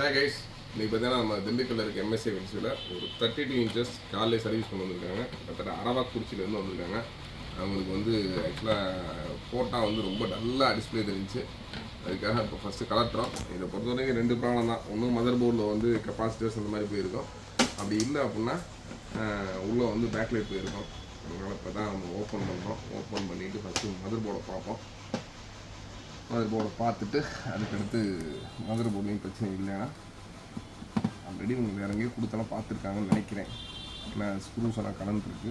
Hey guys இன்னைக்கு பார்த்தீங்கன்னா நம்ம திண்டுக்கல்ல இருக்க எம்எஸ்ஏ வெல்ஸில் ஒரு தேர்ட்டி டூ இன்ச்சஸ் காலையில் சர்வீஸ் கொண்டு வந்திருக்காங்க. கிட்டத்தட்ட அரவாக்குறிச்சியிலேருந்து வந்திருக்காங்க. அவங்களுக்கு வந்து ஆக்சுவலாக போட்டால் வந்து ரொம்ப டல்லாக டிஸ்பிளே தெரிஞ்சு அதுக்காக இப்போ ஃபஸ்ட்டு கலட்டுறோம் இதை பொறுத்த வரைக்கும் ரெண்டு ப்ராப்ளம் தான். ஒன்றும் மதர் போர்டில் வந்து கெப்பாசிட்டர்ஸ் அந்த மாதிரி போயிருக்கோம். அப்படி இல்லை அப்படின்னா உள்ளே வந்து பேக்லைட் போயிருக்கோம். அதனால் இப்போ தான் நம்ம ஓப்பன் பண்ணுறோம் ஓப்பன் பண்ணிவிட்டு ஃபஸ்ட்டு மதர் போர்டை பார்ப்போம். மதர் போர்டை பார்த்துட்டு அதுக்கடுத்து மதர் போர்ட்லேயும் பிரச்சனை இல்லைன்னா ஆல்ரெடி உங்களுக்கு வேற எங்கேயோ கொடுத்தாலும் பார்த்துருக்காங்கன்னு நினைக்கிறேன். ஏன்னா ஸ்க்ரூஸ் எல்லாம் கலந்துருக்கு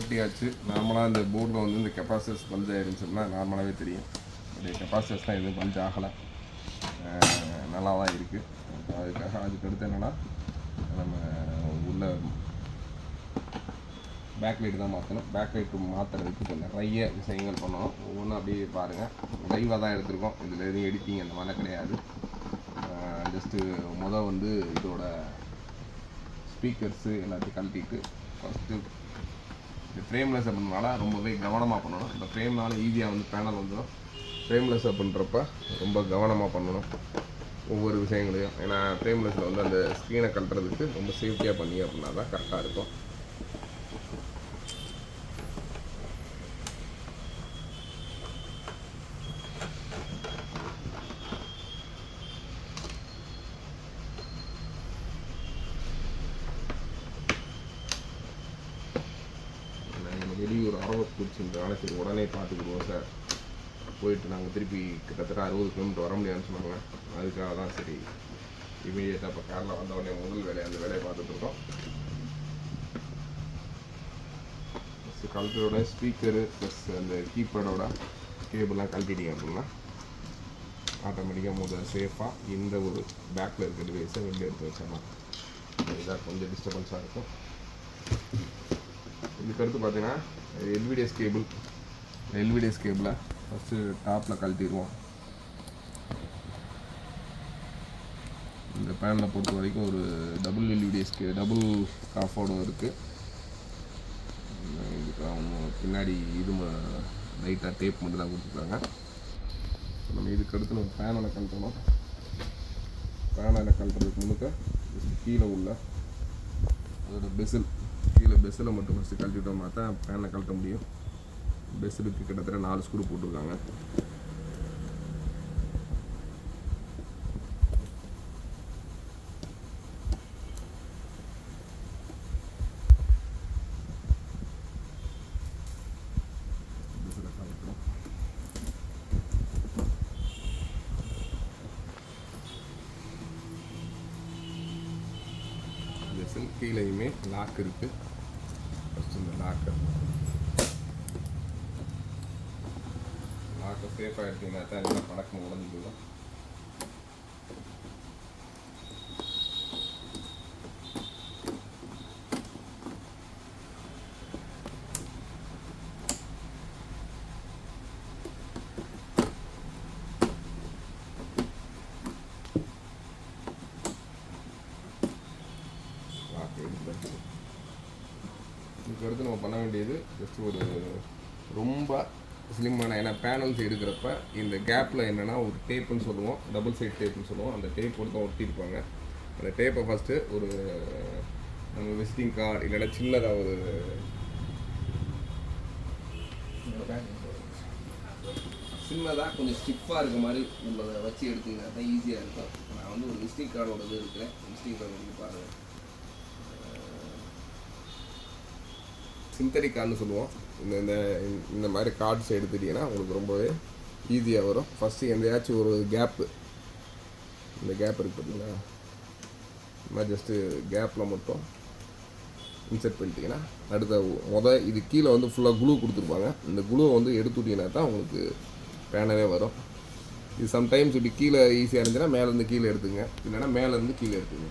வட்டியாச்சு நார்மலாக இந்த போர்டில் வந்து இந்த கெப்பாசிட்டர்ஸ் பல்ஜ் ஆயிருந்துச்சுன்னா நார்மலாகவே தெரியும். இந்த கெப்பாசிட்டர்ஸ்லாம் எதுவும் பல்ஜ் ஆகலை. நல்லா தான் இருக்குது அதுக்காக அதுக்கு அடுத்து என்னென்னா நம்ம உள்ள பேக் லைட் தான் மாற்றணும் பேக் லைட் மாற்றுறதுக்கு இப்போ நிறைய விஷயங்கள் பண்ணணும். ஒவ்வொன்றும் அப்படியே பாருங்கள் லைவாக தான் எடுத்திருக்கோம். இதில் எதுவும் எடிட்டிங் அந்த மாதிரிலாம் கிடையாது. ஜஸ்ட்டு மொதல் வந்து இதோட ஸ்பீக்கர்ஸு எல்லாத்தையும் கழட்டிட்டு ஃபஸ்ட்டு ஃப்ரேம்லெஸ் அப்படின்றனால ரொம்பவே கவனமாக பண்ணணும். இந்த ஃப்ரேம்னால ஈஸியாக வந்து பேனல் வந்துடும் ஃப்ரேம்லெஸ் அப்படின்றப்ப ரொம்ப கவனமாக பண்ணணும். ஒவ்வொரு விஷயங்களையும். ஏன்னா ஃப்ரேம்லெஸ்ஸில் வந்து அந்த ஸ்க்ரீனை கட்டுறதுக்கு ரொம்ப சேஃப்டியாக பண்ணி அப்படின்னா தான் கரெக்டாக இருக்கும் நாங்கள் வெளியூர் அரவக்குறிச்சின்றனால சரி உடனே பார்த்துக்கிடுவோம் சார். போயிட்டு நாங்கள் திருப்பி கிட்டத்தட்ட அறுபது கிலோமீட்டர் வர முடியாதுன்னு சொன்னாங்க. அதுக்காக தான் சரி இமீடியட்டாக இப்போ காரில் வந்த உடனே முதல் வேலையை அந்த வேலையை பார்த்துட்ருக்கோம் இருக்கோம். ஸ்பீக்கரு ப்ளஸ் அந்த கீபேடோட கேபிள்லாம் கழட்டிட்டீங்க அப்படின்னா ஆட்டோமேட்டிக்காக முதல் சேஃபாக இந்த ஒரு பேக்கில் இருக்கிற டிவைஸை வெளியே எடுத்து வச்சிடலாம். இதாக கொஞ்சம் டிஸ்டர்பன்ஸாக இருக்கும். இதுக்கடுத்து பார்த்தீங்கன்னா எல்விடிஎஸ் கேபிள் எல்விடிஎஸ் கேபிளை ஃபஸ்ட்டு டாப்பில் கழட்டிடுவோம் இந்த பேனில் பொறுத்த வரைக்கும் ஒரு டபுள் எல்விடிஎஸ் கே டபுள் காஃபோடும் இருக்குது இதுக்கு அவங்க பின்னாடி இது லைட்டாக டேப் மட்டும் தான் கொடுத்துருக்காங்க. நம்ம இதுக்கு அடுத்து நம்ம பேனலை கழட்டணும். பேனலை கழட்டுறதுக்கு முன்னுக்க கீழே உள்ள அதோட பெசில் கீழே பெஸ்ஸில் மட்டும் ஃபஸ்ட்டு கழட்டிட்டோம்னா தான் பேனை கழட்ட முடியும். பெஸ்ஸுக்கு கிட்டத்தட்ட நாலு ஸ்க்ரூ போட்டிருக்காங்க. கீழேயுமே லாக் இருக்குது ஃபஸ்ட் இந்த லாக்கை லாக்கை சேஃபாக எடுத்தீங்கன்னா தான் எல்லாம் படக்கம் உடஞ்சு போயிடும். எடுத்து இதுக்கு அடுத்து நம்ம பண்ண வேண்டியது ஜஸ்ட் ஒரு ரொம்ப ஸ்லிம்மான ஏன்னா பேனல்ஸ் எடுக்கிறப்ப இந்த கேப்பில் என்னென்னா ஒரு டேப்புன்னு சொல்லுவோம். டபுள் சைட் டேப்புன்னு சொல்லுவோம். அந்த டேப் போட்டு தான் ஒட்டியிருப்பாங்க. அந்த டேப்பை ஃபஸ்ட்டு ஒரு நம்ம விசிட்டிங் கார்டு இல்லைன்னா சின்னதாக ஒரு சின்னதாக கொஞ்சம் ஸ்டிஃபாக இருக்க மாதிரி உள்ளதை வச்சு எடுத்தீங்கன்னா தான் ஈஸியாக இருக்கும். நான் வந்து ஒரு விசிட்டிங் கார்டோட இது இருக்கிறேன் விசிட்டிங் கார்டு வந்து பாருங்கள் சிந்தடிக் கார்டுன்னு சொல்லுவோம். இந்த இந்த இந்த மாதிரி கார்ட்ஸ் எடுத்துட்டீங்கன்னா உங்களுக்கு ரொம்பவே ஈஸியாக வரும். ஃபஸ்ட்டு எந்தையாச்சும் ஒரு கேப்பு இந்த கேப் இருக்குது பார்த்தீங்களா இந்த மாதிரி ஜஸ்ட்டு கேப்பில் மட்டும் இன்செர்ட் பண்ணிட்டீங்கன்னா அடுத்த மொதல் இது கீழே வந்து ஃபுல்லாக குளூ கொடுத்துருப்பாங்க. இந்த குளுவை வந்து எடுத்துட்டீங்கன்னா தான் உங்களுக்கு பேனவே வரும். இது சம்டைம்ஸ் இப்படி கீழே ஈஸியாக இருந்துச்சுன்னா மேலேருந்து கீழே எடுத்துங்க. இல்லைன்னா மேலேருந்து கீழே எடுத்துங்க.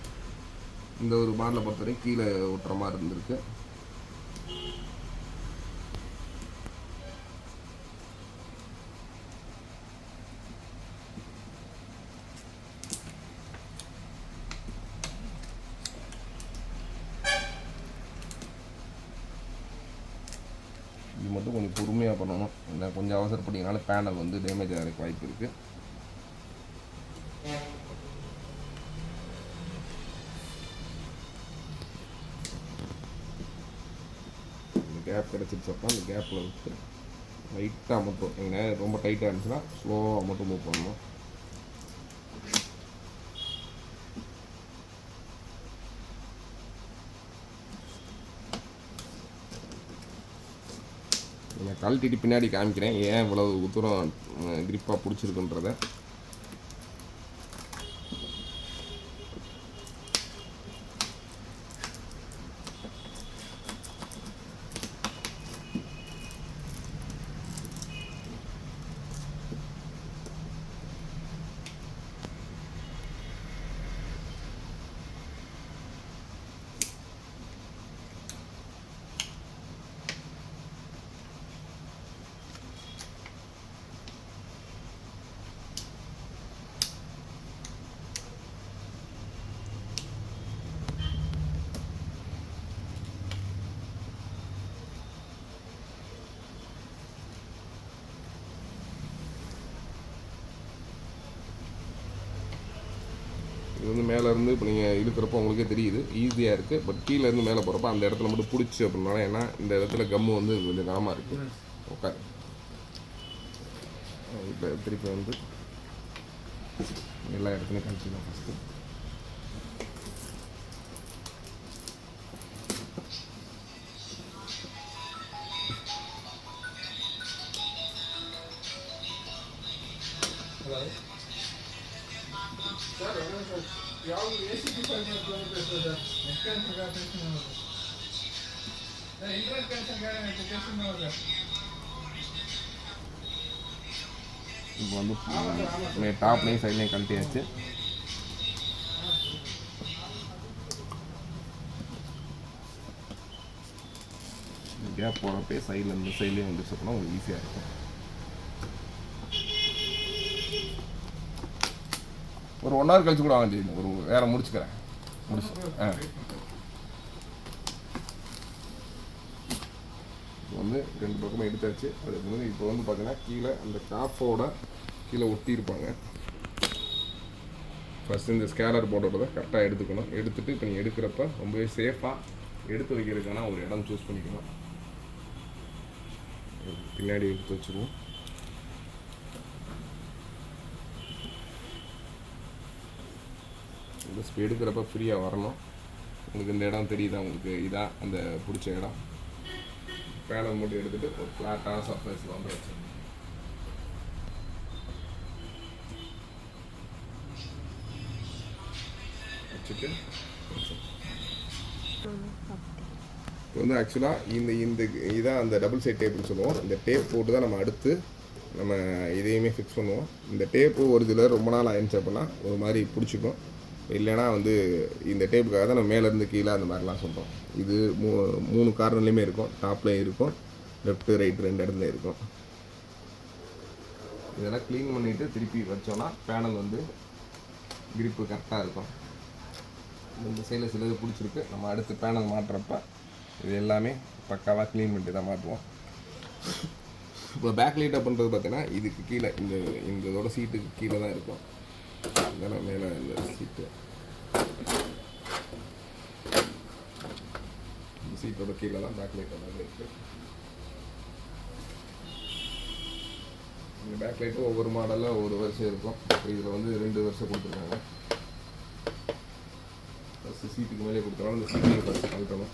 இந்த ஒரு மாடலை பொறுத்த வரைக்கும் கீழே ஒட்டுற மாதிரி இருந்திருக்கு. பொறுமையாக பண்ணணும். இந்த கொஞ்சம் அவசரப்பட்டீங்கனால பேனல் வந்து டேமேஜ் ஆகிறதுக்கு வாய்ப்பு இருக்குது இந்த கேப் கிடச்சிருச்சு அப்போ அந்த கேப்பில் விட்டு லைட்டாக மட்டும் எங்கள் ரொம்ப டைட்டாக இருந்துச்சுன்னா ஸ்லோவாக மட்டும் மூவ் பண்ணணும் நான் கழட்டிட்டு பின்னாடி காமிக்கிறேன். ஏன் இவ்வளவு தூரம் கிரிப்பாக பிடிச்சிருக்குன்றத? இது வந்து மேலே இருந்து இப்போ நீங்கள் இழுக்கிறப்போ உங்களுக்கே தெரியுது ஈஸியாக இருக்குது பட் கீழேருந்து மேலே போகிறப்ப அந்த இடத்துல மட்டும் பிடிச்சி அப்படின்னா ஏன்னா இந்த இடத்துல கம்மு வந்து கொஞ்சம் கனமாக இருக்குது உட்காரு. இப்போ திருப்பி வந்து எல்லா இடத்துலையும் கழிச்சிக்கலாம் ஃபஸ்ட்டு ಯಾವ A C department sir net cancel operation internet cancel application sir இப்போ வந்து டாப்லேயும் சைட்லேயும் கழட்டியாச்சு கேப் போகிறப்பே சைடில் இந்த சைட்லேயும் வந்துச்சு அப்படின்னா உங்களுக்கு ஈஸியாக இருக்கும் ஒரு ஒன் ஹவர் கழிச்சு கூட வாங்க ஜெயின் ஒரு வேற முடிச்சுக்கிறேன். முடிச்சு. ஆ. இப்போ வந்து ரெண்டு பக்கமும் எடுத்தாச்சு. அது வந்து இப்போ வந்து பார்த்தீங்கன்னா கீழே அந்த காஃபோட கீழே ஒட்டியிருப்பாங்க ஃபஸ்ட்டு இந்த ஸ்கேனர் போட்டதை கரெக்டாக எடுத்துக்கணும். எடுத்துட்டு இப்போ நீங்கள் எடுக்கிறப்ப ரொம்பவே சேஃபாக எடுத்து வைக்கிறதுக்கான ஒரு இடம் சூஸ் பண்ணிக்கணும். பின்னாடி எடுத்து வச்சுருவோம். இந்த எடுக்கிறப்ப ஃப்ரீயாக வரணும். உங்களுக்கு இந்த இடம் தெரியுதா? உங்களுக்கு இதான் அந்த பிடிச்ச இடம். பேனல் மட்டும் எடுத்துகிட்டு ஒரு ஃப்ளாட்டான சர்ஃபேஸில் வந்து வச்சிடணும் வச்சுட்டு இப்போ வந்து ஆக்சுவலாக இந்த இந்த இதான் அந்த டபுள் சைட் டேப்னு சொல்லுவோம். இந்த டேப் போட்டு தான் நம்ம அடுத்து நம்ம இதையுமே ஃபிக்ஸ் பண்ணுவோம். இந்த டேப்பு ஒரு இதில் ரொம்ப நாள் ஆயிடுச்சு அப்படின்னா ஒரு மாதிரி பிடிச்சிக்கும். இல்லைன்னா வந்து இந்த டேப்புக்காக தான் நம்ம மேலேருந்து கீழே அந்த மாதிரிலாம் சொல்கிறோம் இது மூ மூணு கார்னர்லேயுமே இருக்கும். டாப்லேயும் இருக்கும். லெஃப்ட்டு ரைட் ரெண்டு இடத்துல இருக்கும். இதெல்லாம் க்ளீன் பண்ணிவிட்டு திருப்பி வச்சோன்னா பேனல் வந்து கிரிப்பு கரெக்டாக இருக்கும். இந்த சைடில் சிலது பிடிச்சிருக்கு. நம்ம அடுத்து பேனல் மாட்டுறப்ப இது எல்லாமே பக்காவாக க்ளீன் பண்ணிட்டு தான் மாட்டுவோம் இப்போ பேக் லைட்டாக பண்ணுறது பார்த்தீங்கன்னா இதுக்கு கீழே இந்த இந்த இதோட சீட்டுக்கு கீழே தான் இருக்கும். இதெல்லாம் மேலே இந்த சீட்டு இந்த சீட்டோட கீழே தான் பேக் லைட் எல்லாமே இருக்குது இந்த பேக் லைட்டும் ஒவ்வொரு மாடலில் ஒவ்வொரு வருஷம் இருக்கும் இதில் வந்து ரெண்டு வருஷம் கொடுத்துருக்காங்க ஃபஸ்ட்டு சீட்டுக்கு மேலே கொடுத்துருவாங்க அந்த சீட்டில் ஃபஸ்ட்டு கழட்டணும்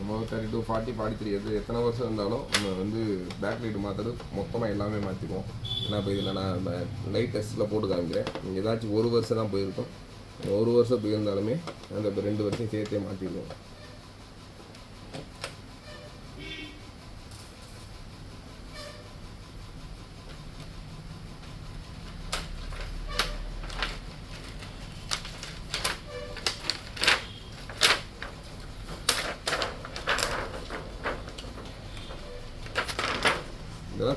நம்ம thirty two forty forty three எது எத்தனை வருஷம் இருந்தாலும் நம்ம வந்து பேக் லைட் மாற்றுறது மொத்தமாக எல்லாமே மாற்றிக்குவோம் ஏன்னா இப்போ இதில் நான் லைட் டெஸ்ட்டில் போட்டு காமிக்கிறேன். ஏதாச்சும் ஒரு வருஷம் தான் போயிருக்கோம். ஒரு வருஷம் போயிருந்தாலுமே அந்த ரெண்டு வருஷம் சேர்த்தே மாற்றிடுவோம்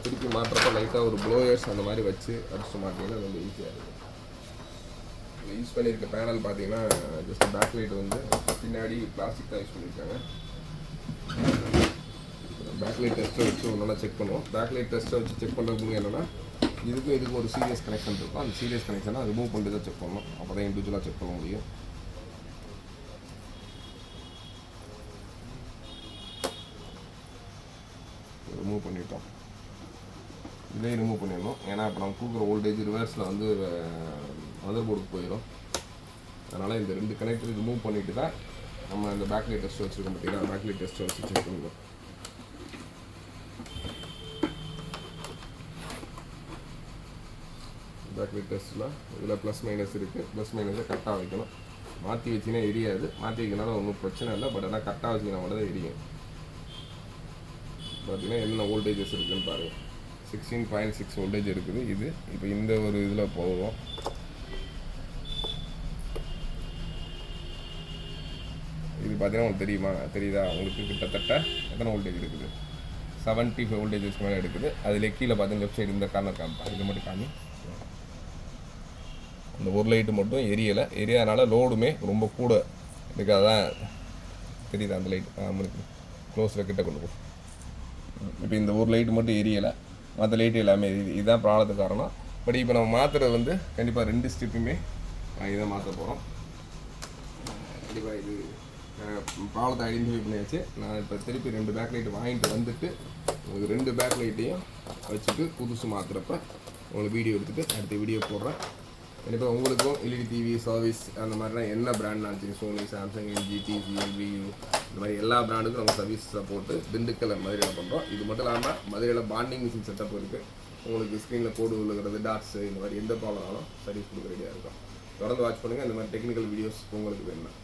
திருப்பி மாட்டுறப்ப லைட்டாக ஒரு ப்ளோயர்ஸ் அந்த மாதிரி வச்சு அடிச்சு மாட்டிங்கன்னா ரொம்ப ஈஸியாக இருக்கும். யூஸ் பண்ணியிருக்க பேனல் பார்த்தீங்கன்னா ஜஸ்ட் பேக் லைட் வந்து பின்னாடி பிளாஸ்டிக் தான் யூஸ் பண்ணியிருக்காங்க. பேக் லைட் டெஸ்ட்டை வச்சு ஒன்றா செக் பண்ணுவோம். பேக் லைட் டெஸ்ட்டை வச்சு செக் பண்ணுறதுக்கு என்னென்னா இதுக்கும் இதுக்கும் ஒரு சீரியஸ் கனெக்ஷன் இருக்கும். அந்த சீரியஸ் கனெக்ஷனை ரிமூவ் பண்ணிட்டு தான் செக் பண்ணணும். அப்போ தான் இண்டிவிஜுவலாக செக் பண்ண முடியும். ரிமூவ் பண்ணிட்டோம். இதையும் ரிமூவ் பண்ணிடணும். ஏன்னா இப்போ நம்ம கொடுக்குற ஓல்டேஜ் ரிவர்ஸில் வந்து மதர் போர்டுக்கு போயிடும். அதனால் இந்த ரெண்டு கனெக்டர் ரிமூவ் பண்ணிட்டு தான் நம்ம இந்த பேக்லைட் டெஸ்ட் வச்சுருக்கோம் பார்த்தீங்கன்னா பேக்லைட் டெஸ்ட் வச்சு செக் பண்ணுவோம் பேக்லைட் டெஸ்ட்டில் இதில் ப்ளஸ் மைனஸ் இருக்குது ப்ளஸ் மைனஸை கரெக்டாக வைக்கணும். மாற்றி வச்சிங்கன்னா எரியாது. மாற்றி வைக்கனால ஒன்றும் பிரச்சனை இல்லை. பட் ஆனால் கரெக்டாக வச்சிங்கன்னா மட்டும் தான் எரியும். பார்த்தீங்கன்னா என்னென்ன வோல்டேஜஸ் இருக்குன்னு பாருங்கள் சிக்ஸ்டீன் பாயிண்ட் சிக்ஸ் வோல்டேஜ் இருக்குது. இது இப்போ இந்த ஒரு இதில் போதும் இது பார்த்தீங்கன்னா உங்களுக்கு தெரியுமா? தெரியுதா? உங்களுக்கு கிட்டத்தட்ட எத்தனை வோல்டேஜ் இருக்குது? செவன்ட்டி ஃபைவ் வோல்டேஜஸ்க்கு மேலே எடுக்குது அதில் கீழே பார்த்தீங்கன்னா லெஃப்ட் சைடு இந்த கார்னர் காமிப்பா இது மட்டும் காமி. அந்த ஒரு லைட்டு மட்டும் எரியலை. எரியாதனால லோடுமே ரொம்ப கூட இதுக்கு அதான் தெரியுதா அந்த லைட் நம்மளுக்கு க்ளோஸில் கிட்ட கொண்டு போ. இப்போ இந்த ஒரு லைட் மட்டும் எரியலை. மற்ற லைட் எல்லாமே இது இதுதான் ப்ராப்ளத்துக்கு காரணம். பட் இப்போ நம்ம மாற்றுறது வந்து கண்டிப்பாக ரெண்டு ஸ்டெப்புமே இதை மாற்ற போகிறோம் கண்டிப்பாக இது ப்ராப்ளத்தை ஐடென்டிஃபை பண்ணியாச்சு. நான் இப்போ திருப்பி ரெண்டு பேக் லைட் வாங்கிட்டு வந்துட்டு உங்களுக்கு ரெண்டு பேக் லைட்டையும் வச்சுட்டு புதுசு மாற்றுறப்ப உங்களுக்கு வீடியோ எடுத்துகிட்டு அடுத்த வீடியோ போடுறேன். கண்டிப்பாக உங்களுக்கும் எல்இடி டிவி சர்வீஸ் அந்த மாதிரிலாம் என்ன பிராண்ட்லாம் சரி சோனி சாம்சங் எல்ஜி டிவி எல்வி இந்த மாதிரி எல்லா பிராண்டுக்கும் நம்ம சர்வீஸ் சப்போர்ட்டு திண்டுக்கலை மதுரையில் பண்ணுறோம் இது மட்டும் இல்லாமல் மதுரையில் பாண்டிங் மிஷின் செட்டப் இருக்குது உங்களுக்கு ஸ்க்ரீனில் கோடு விழுகிறது டாட்ஸு இந்த மாதிரி எந்த ப்ராப்ளம் ஆனாலும் சர்வீஸ் கொடுக்க ரெடியாக இருக்கும். தொடர்ந்து வாட்ச் பண்ணுங்கள் இந்த மாதிரி டெக்னிக்கல் வீடியோஸ் உங்களுக்கு வேணும்